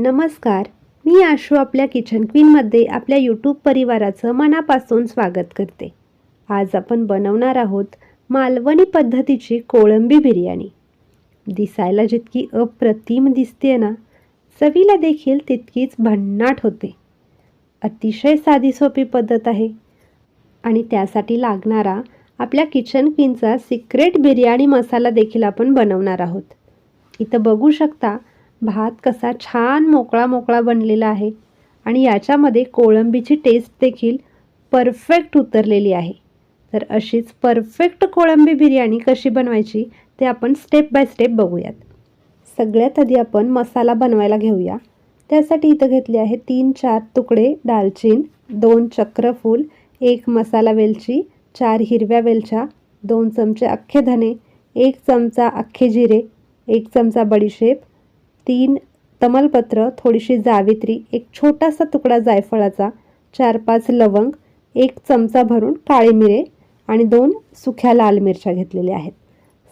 नमस्कार मी आशू आपल्या किचन क्वीनमध्ये आपल्या यूट्यूब परिवाराचं मनापासून स्वागत करते. आज आपण बनवणार आहोत मालवणी पद्धतीची कोळंबी बिर्याणी. दिसायला जितकी अप्रतिम दिसते ना चवीला देखील तितकीच भन्नाट होते. अतिशय साधी सोपी पद्धत आहे. आणि त्यासाठी लागणारा आपल्या किचन क्वीनचा सिक्रेट बिर्याणी मसाला देखील आपण बनवणार आहोत. इथं बघू शकता भात कसा छान मोकळा मोकळा बनलेला आहे आणि याच्यामध्ये कोळंबीची टेस्ट देखील परफेक्ट उतरलेली आहे. तर अशीच परफेक्ट कोळंबी बिर्याणी कशी बनवायची ते आपण स्टेप बाय स्टेप बघूयात. सगळ्यात आधी आपण मसाला बनवायला घेऊया. त्यासाठी इथं घेतले आहे तीन चार तुकडे दालचीन दोन चक्रफूल एक मसाला वेलची चार हिरव्या वेलच्या दोन चमचे अख्खे धने एक चमचा अख्खे जिरे एक चमचा बडीशेप तीन तमालपत्र थोडीशी जावित्री एक छोटासा तुकडा जायफळाचा चार पाच लवंग एक चमचा भरून काळे मिरे आणि दोन सुख्या लाल मिरच्या घेतलेल्या आहेत.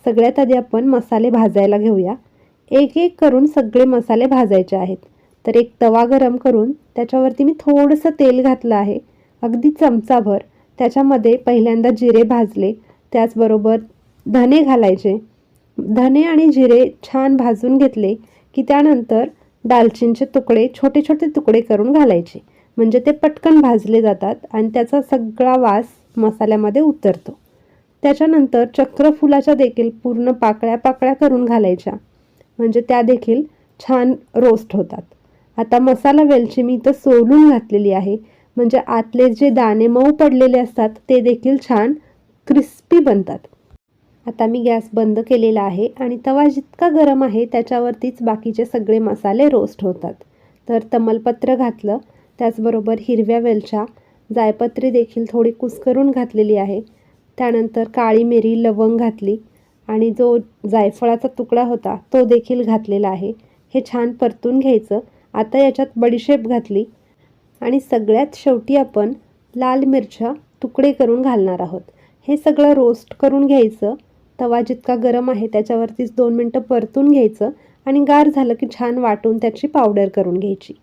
सगळ्यात आधी आपण मसाले भाजायला घेऊया. एक एक करून सगळे मसाले भाजायचे आहेत. तर एक तवा गरम करून त्याच्यावरती मी थोडंसं तेल घातलं आहे. अगदी चमचाभर. त्याच्यामध्ये पहिल्यांदा जिरे भाजले. त्याचबरोबर धने घालायचे. धने आणि जिरे छान भाजून घेतले. की त्यानंतर दालचिनीचे तुकडे छोटे छोटे तुकडे करून घालायचे. म्हणजे ते पटकन भाजले जातात आणि त्याचा सगळा वास मसाल्यामध्ये उतरतो. त्याच्यानंतर चक्रफुलाच्या देखील पूर्ण पाकळ्या पाकळ्या करून घालायच्या. म्हणजे त्या देखील छान रोस्ट होतात. आता मसाला वेलची मी इथं सोलून घातलेली आहे. म्हणजे आतले जे दाणे मऊ पडलेले असतात ते देखील छान क्रिस्पी बनतात. आता मी गॅस बंद केलेला आहे आणि तवा जितका गरम आहे त्याच्यावरतीच बाकीचे सगळे मसाले रोस्ट होतात. तर तमलपत्र घातलं. त्याचबरोबर हिरव्या वेलच्या जायपत्री देखील थोडी कुस्करून घातलेली आहे. त्यानंतर काळी मिरी लवंग घातली आणि जो जायफळाचा तुकडा होता तो देखील घातलेला आहे. हे छान परतून घ्यायचं. आता याच्यात बडीशेप घातली आणि सगळ्यात शेवटी आपण लाल मिरच्या तुकडे करून घालणार आहोत. हे सगळं रोस्ट करून घ्यायचं. तवा जितका गरम आहे त्याच्यावरतीच दोन मिनटं परतून घ्यायचं आणि गार झालं की छान वाटून त्याची पावडर करून घ्यायची.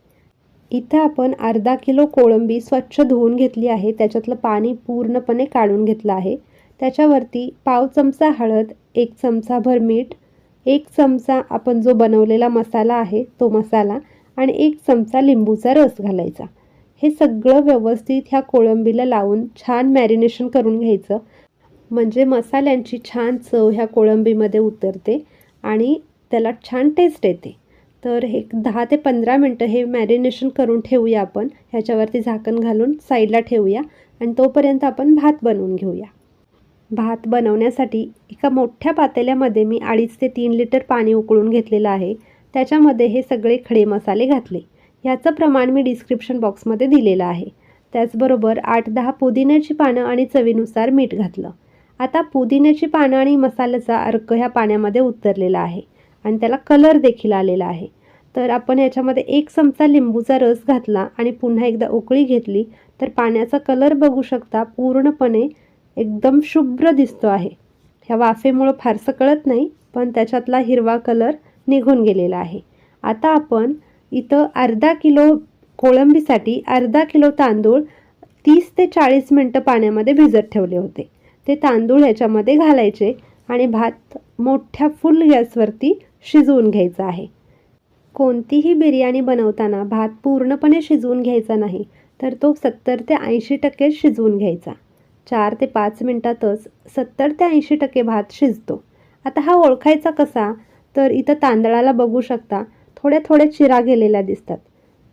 इथं आपण अर्धा किलो कोळंबी स्वच्छ धुवून घेतली आहे. त्याच्यातलं पाणी पूर्णपणे काढून घेतलं आहे. त्याच्यावरती पाव चमचा हळद एक चमचाभर मीठ एक चमचा आपण जो बनवलेला मसाला आहे तो मसाला आणि एक चमचा लिंबूचा रस घालायचा. हे सगळं व्यवस्थित ह्या कोळंबीला लावून छान मॅरिनेशन करून घ्यायचं. म्हणजे मसाल्यांची छान चव ह्या कोळंबीमध्ये उतरते आणि त्याला छान टेस्ट येते. तर हे दहा ते पंधरा मिनटं हे मॅरिनेशन करून ठेवूया आपण. ह्याच्यावरती झाकण घालून साईडला ठेवूया आणि तोपर्यंत आपण भात बनवून घेऊया. भात बनवण्यासाठी एका मोठ्या पातेल्यामध्ये मी अडीच ते तीन लिटर पाणी उकळून घेतलेलं आहे. त्याच्यामध्ये हे सगळे खडे मसाले घातले. ह्याचं प्रमाण मी डिस्क्रिप्शन बॉक्समध्ये दिलेलं आहे. त्याचबरोबर आठ दहा पुदिन्याची पानं आणि चवीनुसार मीठ घातलं. आता पुदिन्याची पानं आणि मसाल्याचा अर्क ह्या पाण्यामध्ये उतरलेला आहे. आणि त्याला कलर देखील आलेला आहे. तर आपण याच्यामध्ये एक चमचा लिंबूचा रस घातला आणि पुन्हा एकदा उकळी घेतली तर पाण्याचा कलर बघू शकता पूर्णपणे एकदम शुभ्र दिसतो आहे. ह्या वाफेमुळं फारसं कळत नाही पण त्याच्यातला हिरवा कलर निघून गेलेला आहे. आता आपण इथं अर्धा किलो कोळंबीसाठी अर्धा किलो तांदूळ तीस ते चाळीस मिनटं पाण्यामध्ये भिजत ठेवले होते. ते तांदूळ ह्याच्यामध्ये घालायचे आणि भात मोठ्या फुल गॅसवरती शिजवून घ्यायचा आहे. कोणतीही बिर्याणी बनवताना भात पूर्णपणे शिजवून घ्यायचा नाही तर तो सत्तर ते ऐंशी टक्के शिजवून घ्यायचा. चार ते पाच मिनटातच सत्तर ते ऐंशी टक्के भात शिजतो. आता हा ओळखायचा कसा? तर इथं तांदळाला बघू शकता थोड्या थोड्या चिरा गेलेल्या दिसतात.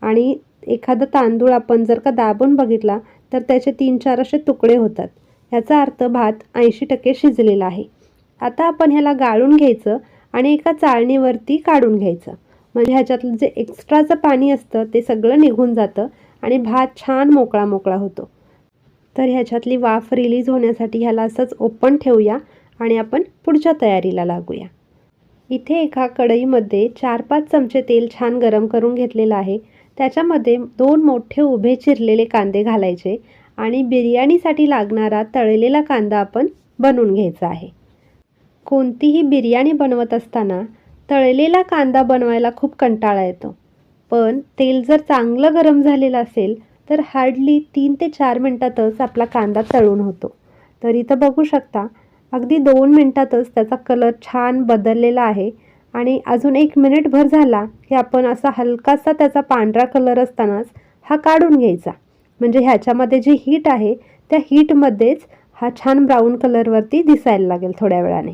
आणि एखादा तांदूळ आपण जर का दाबून बघितला तर त्याचे तीन चार असे तुकडे होतात. ह्याचा अर्थ भात ऐंशी टक्के शिजलेला आहे. आता आपण ह्याला गाळून घ्यायचं आणि एका चाळणीवरती काढून घ्यायचं. म्हणजे ह्याच्यातलं जे एक्स्ट्राचं पाणी असतं ते सगळं निघून जातं आणि भात छान मोकळा मोकळा होतो. तर ह्याच्यातली वाफ रिलीज होण्यासाठी ह्याला असंच ओपन ठेवूया आणि आपण पुढच्या तयारीला लागूया. इथे एका कढईमध्ये चार पाच चमचे तेल छान गरम करून घेतलेलं आहे. त्याच्यामध्ये दोन मोठे उभे चिरलेले कांदे घालायचे आणि बिर्याणीसाठी लागणारा तळलेला कांदा आपण बनवून घ्यायचा आहे. कोणतीही बिर्याणी बनवत असताना तळलेला कांदा बनवायला खूप कंटाळा येतो. पण तेल जर चांगलं गरम झालेलं असेल तर हार्डली तीन ते चार मिनटातच आपला कांदा तळून होतो. तर इथं बघू शकता अगदी दोन मिनटातच त्याचा कलर छान बदललेला आहे आणि अजून एक मिनिटभर झाला की आपण असा हलकासा त्याचा पांढरा कलर असतानाच हा काढून घ्यायचा. म्हणजे ह्याच्यामध्ये जी हीट आहे त्या हीटमध्येच हा छान ब्राऊन कलरवरती दिसायला लागेल थोड्या वेळाने.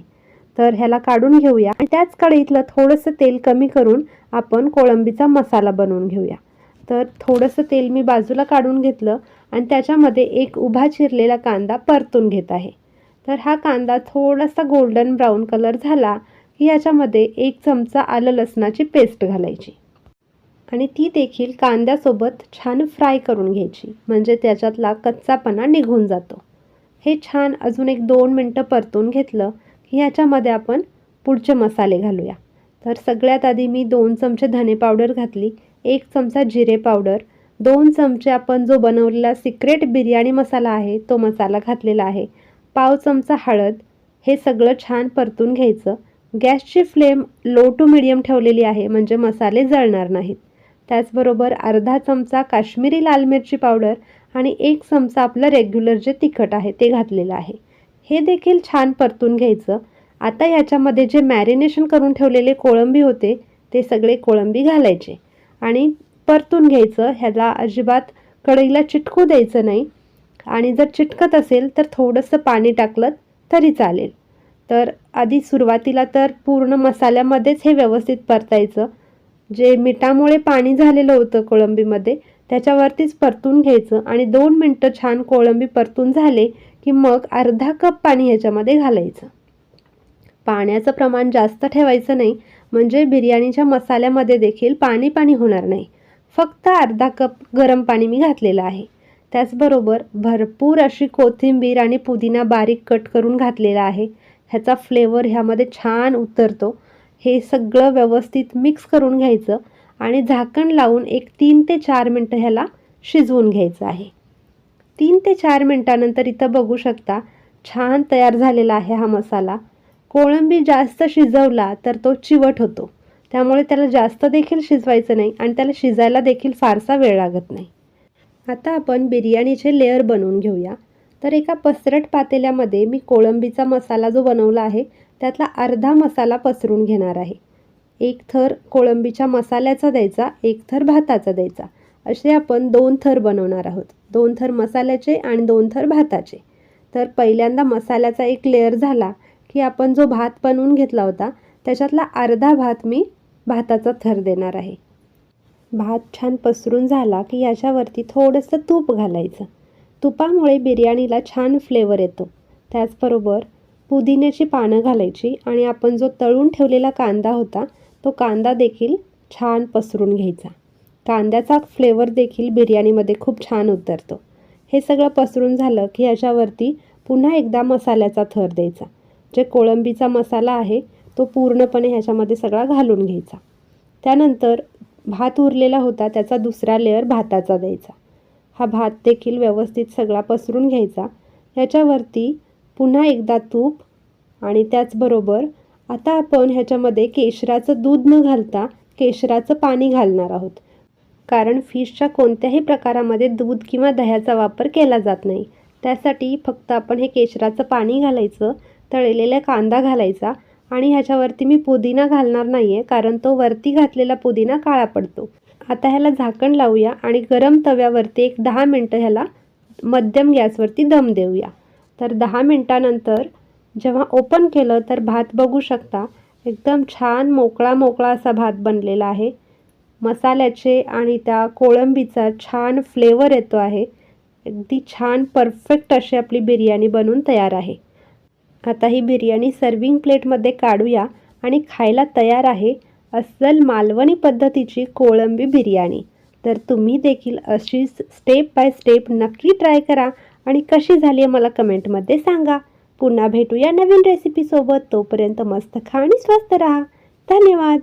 तर ह्याला काढून घेऊया आणि त्याच कढईतलं थोडंसं तेल कमी करून आपण कोळंबीचा मसाला बनवून घेऊया. तर थोडंसं तेल मी बाजूला काढून घेतलं आणि त्याच्यामध्ये एक उभा चिरलेला कांदा परतून घेत आहे. तर हा कांदा थोडासा गोल्डन ब्राऊन कलर झाला की याच्यामध्ये एक चमचा आलं लसणाची पेस्ट घालायची. आणि ती देखील कांद्यासोबत छान फ्राय करून घ्यायची. म्हणजे त्याच्यातला कच्चापणा निघून जातो. हे छान अजून एक दोन मिनटं परतून घेतलं की ह्याच्यामध्ये आपण पुढचे मसाले घालूया. तर सगळ्यात आधी मी दोन चमचे धने पावडर घातली एक चमचा जिरे पावडर दोन चमचे आपण जो बनवलेला सिक्रेट बिर्याणी मसाला आहे तो मसाला घातलेला आहे पाव चमचा हळद हे सगळं छान परतून घ्यायचं. गॅसची फ्लेम लो टू मिडियम ठेवलेली आहे म्हणजे मसाले जळणार नाहीत. त्याचबरोबर अर्धा चमचा काश्मीरी लाल मिरची पावडर आणि एक चमचा आपलं रेग्युलर जे तिखट आहे ते घातलेलं आहे. हे देखील छान परतून घ्यायचं. आता याच्यामध्ये जे मॅरिनेशन करून ठेवलेले कोळंबी होते ते सगळे कोळंबी घालायचे. आणि परतून घ्यायचं ह्याला अजिबात कढईला चिटकू द्यायचं नाही. आणि जर चिटकत असेल तर थोडंसं पाणी टाकलं तरी चालेल. तर आधी सुरुवातीला तर पूर्ण मसाल्यामध्येच हे व्यवस्थित परतायचं. जे मिठामुळे पाणी झालेलं होतं कोळंबीमध्ये त्याच्यावरतीच परतून घ्यायचं आणि दोन मिनटं छान कोळंबी परतून झाले की मग अर्धा कप पाणी ह्याच्यामध्ये घालायचं. पाण्याचं प्रमाण जास्त ठेवायचं नाही म्हणजे बिर्याणीच्या मसाल्यामध्ये देखील पाणी पाणी होणार नाही. फक्त अर्धा कप गरम पाणी मी घातलेलं आहे. त्याचबरोबर भरपूर अशी कोथिंबीर आणि पुदिना बारीक कट करून घातलेला आहे. ह्याचा फ्लेवर ह्यामध्ये छान उतरतो हे सगळं व्यवस्थित मिक्स करून घ्यायचं आणि झाकण लावून एक तीन ते चार मिनटं ह्याला शिजवून घ्यायचं आहे. तीन ते चार मिनटानंतर इथं बघू शकता छान तयार झालेला आहे हा मसाला. कोळंबी जास्त शिजवला तर तो चिवट होतो. त्यामुळे त्याला जास्त देखील शिजवायचं नाही आणि त्याला शिजायला देखील फारसा वेळ लागत नाही. आता आपण बिर्याणीचे लेअर बनवून घेऊया. तर एका पसरट पातेल्यामध्ये मी कोळंबीचा मसाला जो बनवला आहे त्यातला अर्धा मसाला पसरून घेणार आहे. एक थर कोळंबीच्या मसाल्याचा द्यायचा एक थर भाताचा द्यायचा. असे आपण दोन थर बनवणार आहोत. दोन थर मसाल्याचे आणि दोन थर भाताचे. तर पहिल्यांदा मसाल्याचा एक लेअर झाला की आपण जो भात बनवून घेतला होता त्याच्यातला अर्धा भात मी भाताचा थर देणार आहे. भात छान पसरून झाला की याच्यावरती थोडंसं तूप घालायचं. तुपामुळे बिर्याणीला छान फ्लेवर येतो. त्याचबरोबर पुदिन्याची पानं घालायची आणि आपण जो तळून ठेवलेला कांदा होता तो कांदा देखील छान पसरून घ्यायचा. कांद्याचा फ्लेवर देखील बिर्याणीमध्ये खूप छान उतरतो. हे सगळं पसरून झालं की याच्यावरती पुन्हा एकदा मसाल्याचा थर द्यायचा. जे कोळंबीचा मसाला आहे तो पूर्णपणे ह्याच्यामध्ये सगळा घालून घ्यायचा. त्यानंतर भात उरलेला होता त्याचा दुसरा लेअर भाताचा द्यायचा. हा भात देखील व्यवस्थित सगळा पसरून घ्यायचा. ह्याच्यावरती पुन्हा एकदा तूप आणि त्याचबरोबर आता आपण ह्याच्यामध्ये केशराचं दूध न घालता केशराचं पाणी घालणार आहोत. कारण फिशच्या कोणत्याही प्रकारामध्ये दूध किंवा दह्याचा वापर केला जात नाही. त्यासाठी फक्त आपण हे केशराचं पाणी घालायचं तळलेला कांदा घालायचा आणि ह्याच्यावरती मी पुदिना घालणार नाही आहे कारण तो वरती घातलेला पुदिना काळा पडतो. आता ह्याला झाकण लावूया आणि गरम तव्यावरती एक दहा मिनटं ह्याला मध्यम गॅसवरती दम देऊया. तर दहा मिनटानंतर जेव्हा ओपन केलं तर भात बघू शकता एकदम छान मोकळा मोकळा असा भात बनलेला आहे. मसाल्याचे आणि त्या कोळंबीचा छान फ्लेवर येतो आहे. अगदी छान परफेक्ट अशी आपली बिर्याणी बनून तयार आहे. आता ही बिर्याणी सर्विंग प्लेटमध्ये काढूया आणि खायला तयार आहे अस्सल मालवणी पद्धतीची कोळंबी बिर्याणी. तर तुम्ही देखील अशीच स्टेप बाय स्टेप नक्की ट्राय करा. आणि कशी झाली आहे मला कमेंटमध्ये सांगा. पुन्हा भेटूया नवीन रेसिपीसोबत तोपर्यंत मस्त खा आणि स्वस्त राहा. धन्यवाद.